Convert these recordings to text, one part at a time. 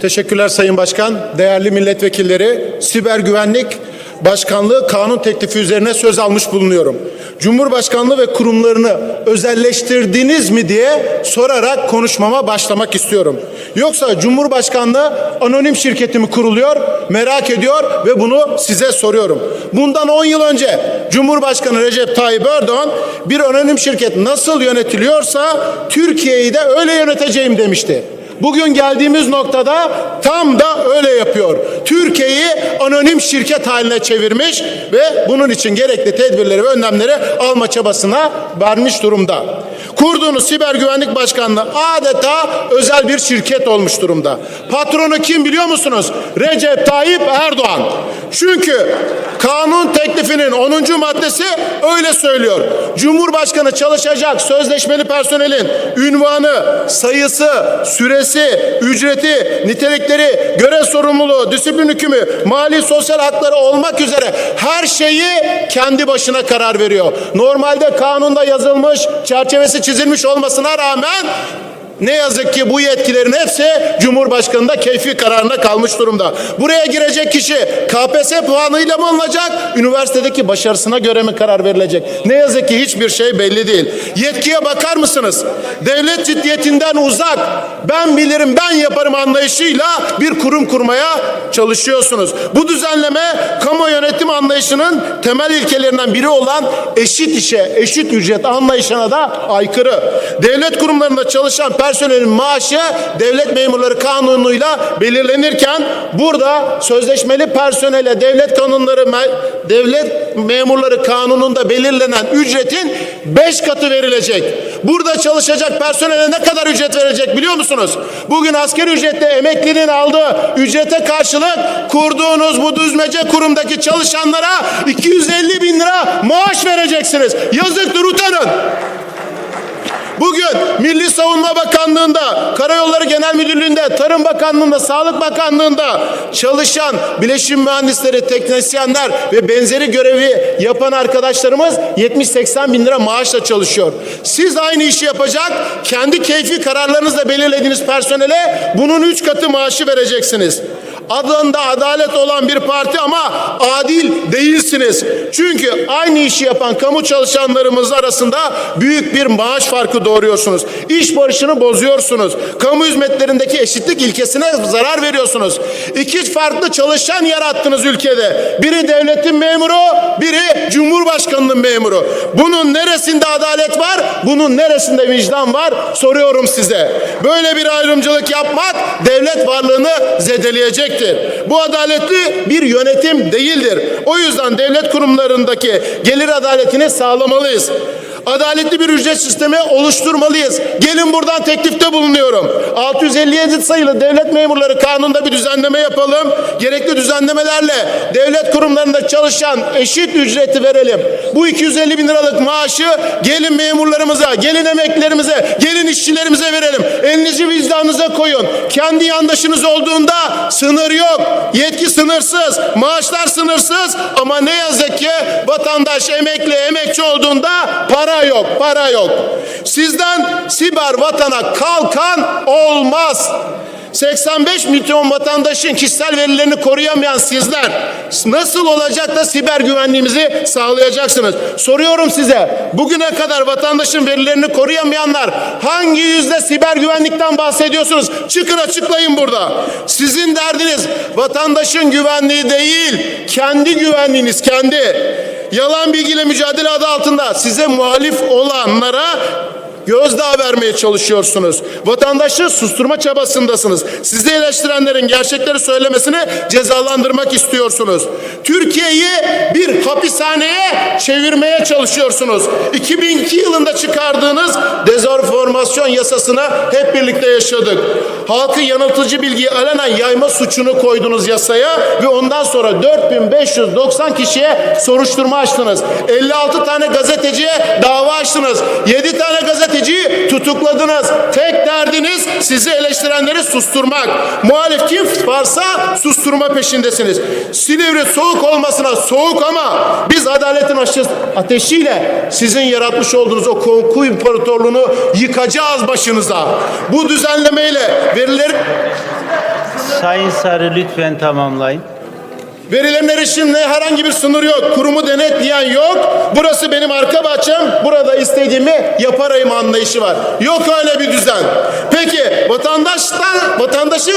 Teşekkürler Sayın Başkan. Değerli milletvekilleri, siber güvenlik Başkanlığı kanun teklifi üzerine söz almış bulunuyorum. Cumhurbaşkanlığı ve kurumlarını özelleştirdiniz mi diye sorarak konuşmama başlamak istiyorum. Yoksa Cumhurbaşkanlığı anonim şirketi mi kuruluyor merak ediyor ve bunu size soruyorum. Bundan 10 yıl önce Cumhurbaşkanı Recep Tayyip Erdoğan bir anonim şirket nasıl yönetiliyorsa Türkiye'yi de öyle yöneteceğim demişti. Bugün geldiğimiz noktada tam da öyle yapıyor. Türkiye'yi anonim şirket haline çevirmiş ve bunun için gerekli tedbirleri ve önlemleri alma çabasına vermiş durumda. Kurduğunuz siber güvenlik başkanlığı adeta özel bir şirket olmuş durumda. Patronu kim biliyor musunuz? Recep Tayyip Erdoğan. Çünkü kanun teklifinin 10. maddesi öyle söylüyor. Cumhurbaşkanı çalışacak sözleşmeli personelin ünvanı, sayısı, süresi, ücreti, nitelikleri, görev sorumluluğu, disiplin hükmü, mali sosyal hakları olmak üzere her şeyi kendi başına karar veriyor. Normalde kanunda yazılmış, çerçevesi çizilmiş olmasına rağmen ne yazık ki bu yetkilerin hepsi Cumhurbaşkanı'nda keyfi kararında kalmış durumda. Buraya girecek kişi KPSS puanıyla mı alınacak, üniversitedeki başarısına göre mi karar verilecek? Ne yazık ki hiçbir şey belli değil. Yetkiye bakar mısınız? Devlet ciddiyetinden uzak, ben bilirim ben yaparım anlayışıyla bir kurum kurmaya çalışıyorsunuz. Bu düzenleme kamu yönetim anlayışının temel ilkelerinden biri olan eşit işe, eşit ücret anlayışına da aykırı. Devlet kurumlarında çalışan personelin maaşı devlet memurları kanunuyla belirlenirken burada sözleşmeli personele devlet kanunları devlet memurları kanununda belirlenen ücretin 5 katı verilecek. Burada çalışacak personele ne kadar ücret verecek biliyor musunuz? Bugün asgari ücretle emeklinin aldığı ücrete karşılık kurduğunuz bu düzmece kurumdaki çalışanlara 250 bin lira maaş vereceksiniz. Yazıktır utanın. Bugün Milli Savunma Bakanlığı'nda, Karayolları Genel Müdürlüğü'nde, Tarım Bakanlığı'nda, Sağlık Bakanlığı'nda çalışan bileşim mühendisleri, teknisyenler ve benzeri görevi yapan arkadaşlarımız 70-80 bin lira maaşla çalışıyor. Siz aynı işi yapacak, kendi keyfi kararlarınızla belirlediğiniz personele bunun üç katı maaşı vereceksiniz. Adında adalet olan bir parti ama adil değilsiniz. Çünkü aynı işi yapan kamu çalışanlarımız arasında büyük bir maaş farkı doğuruyorsunuz. İş barışını bozuyorsunuz. Kamu hizmetlerindeki eşitlik ilkesine zarar veriyorsunuz. İki farklı çalışan yarattınız ülkede. Biri devletin memuru, biri cumhurbaşkanının memuru. Bunun neresinde adalet var? Bunun neresinde vicdan var? Soruyorum size. Böyle bir ayrımcılık yapmak devlet varlığını zedeleyecektir. Bu adaletli bir yönetim değildir. O yüzden devlet kurumlarındaki gelir adaletini sağlamalıyız. Adaletli bir ücret sistemi oluşturmalıyız. Gelin buradan teklifte bulunuyorum. 657 sayılı devlet memurları kanunda bir düzenleme yapalım. Gerekli düzenlemelerle devlet kurumlarında çalışan eşit ücreti verelim. Bu 250 bin liralık maaşı gelin memurlarımıza, gelin emeklilerimize, gelin işçilerimize verelim. Elinizi vicdanınıza koyun. Kendi yandaşınız olduğunda sınır yok. Yetki sınırsız, maaşlar sınırsız ama ne yazık ki vatandaş emekli, emekçi olduğunda para yok, para yok. Sizden siber vatana kalkan olmaz. 85 milyon vatandaşın kişisel verilerini koruyamayan sizler nasıl olacak da siber güvenliğimizi sağlayacaksınız? Soruyorum size bugüne kadar vatandaşın verilerini koruyamayanlar hangi yüzde siber güvenlikten bahsediyorsunuz? Çıkın açıklayın burada. Sizin derdiniz vatandaşın güvenliği değil kendi güvenliğiniz kendi. Yalan bilgiyle mücadele adı altında size muhalif olanlara gözdağı vermeye çalışıyorsunuz. Vatandaşı susturma çabasındasınız. Sizi eleştirenlerin gerçekleri söylemesini cezalandırmak istiyorsunuz. Türkiye'yi bir hapishaneye çevirmeye çalışıyorsunuz. 2002 yılında çıkardığınız dezenformasyon yasasını hep birlikte yaşadık. Halkı yanıltıcı bilgiyi alenen yayma suçunu koydunuz yasaya ve ondan sonra 4590 kişiye soruşturma açtınız. 56 tane gazeteciye dava açtınız. 7 tane gazeteciyi tutukladınız. Tek derdiniz sizi eleştirenleri susturmak. Muhalif kim varsa susturma peşindesiniz. Silivri soğuk olmasına soğuk ama biz adaletin ateşiyle sizin yaratmış olduğunuz o korku imparatorluğunu yıkacağız başınıza. Bu düzenlemeyle verileri Sayın Sarı lütfen tamamlayın. Verilen erişimle herhangi bir sınır yok. Kurumu denetleyen yok. Burası benim arka bahçem. Burada istediğimi yaparım anlayışı var. Yok öyle bir düzen. Peki vatandaştan, vatandaşı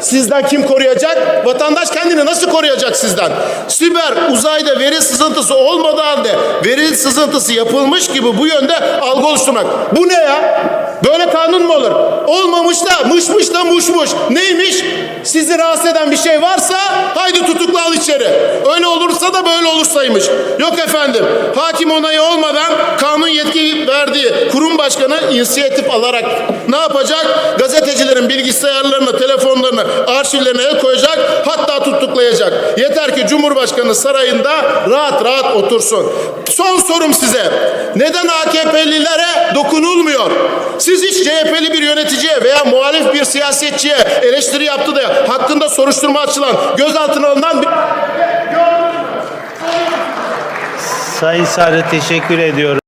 sizden kim koruyacak? Vatandaş kendini nasıl koruyacak sizden? Siber uzayda veri sızıntısı olmadığı halde veri sızıntısı yapılmış gibi bu yönde algı oluşturmak. Bu ne ya? Böyle kanun mu olur? Olmamış da mışmış da muşmuş. Neymiş? Sizi rahatsız eden bir şey varsa haydi tutukla al içeri. Öyle olursa da böyle olursaymış. Yok efendim. Hakim onayı olmadan kanun yetki verdiği kurum başkanı inisiyatif alarak ne yapacak? Gazetecilerin bilgisayarlarına, telefonlarına, arşivlerine el koyacak. Hatta tutuklayacak. Yeter ki Cumhurbaşkanı sarayında rahat rahat otursun. Son sorum size. Neden AKP'lilere dokunulmuyor? Hiç CHP'li bir yöneticiye veya muhalif bir siyasetçiye eleştiri yaptı da hakkında soruşturma açılan, gözaltına alınan bir... Sayın Sarı teşekkür ediyorum.